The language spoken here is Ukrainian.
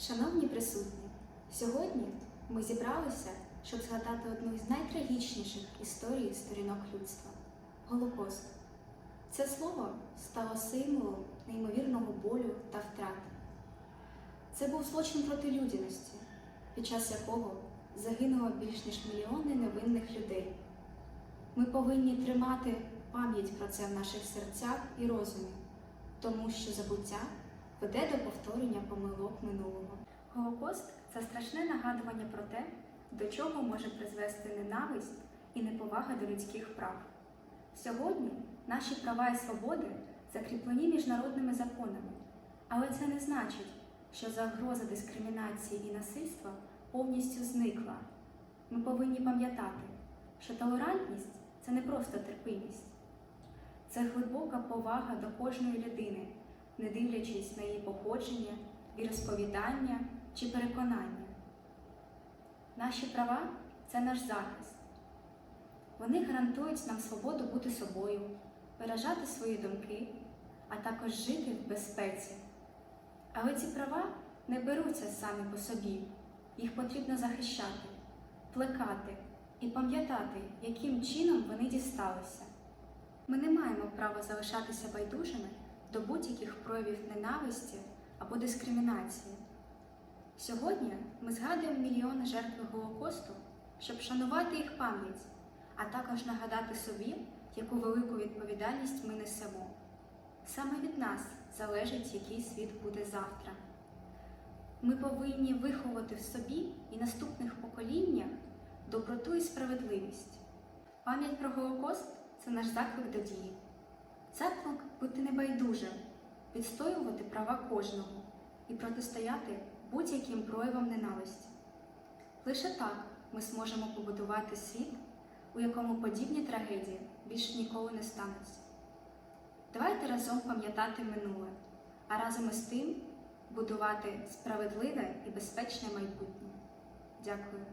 Шановні присутні, сьогодні ми зібралися, щоб згадати одну із найтрагічніших історій сторінок людства Голокост. Це слово стало символом неймовірного болю та втрат. Це був злочин проти людяності, під час якого загинуло більш ніж мільйони невинних людей. Ми повинні тримати пам'ять про це в наших серцях і розумі, тому що забуття веде до повторення помилок минулого. Голокост це страшне нагадування про те, до чого може призвести ненависть і неповага до людських прав. Сьогодні наші права і свободи закріплені міжнародними законами, але це не значить, що загроза дискримінації і насильства повністю зникла. Ми повинні пам'ятати, що толерантність це не просто терпимість, це глибока повага до кожної людини, не дивлячись на її походження, віросповідання чи переконання. Наші права це наш захист. Вони гарантують нам свободу бути собою, виражати свої думки, а також жити в безпеці. Але ці права не беруться самі по собі, їх потрібно захищати, плекати і пам'ятати, яким чином вони дісталися. Ми не маємо права залишатися байдужими до будь-яких проявів ненависті або дискримінації. Сьогодні ми згадуємо мільйони жертв Голокосту, щоб шанувати їх пам'ять, а також нагадати собі, яку велику відповідальність ми несемо. Саме від нас залежить, який світ буде завтра. Ми повинні виховати в собі і наступних поколіннях доброту і справедливість. Пам'ять про Голокост це наш заклик до дії. Заклик бути небайдужим, відстоювати права кожного і протистояти будь-яким проявам ненависті. Лише так ми зможемо побудувати світ, у якому подібні трагедії більш ніколи не стануться. Давайте разом пам'ятати минуле, а разом із тим будувати справедливе і безпечне майбутнє. Дякую.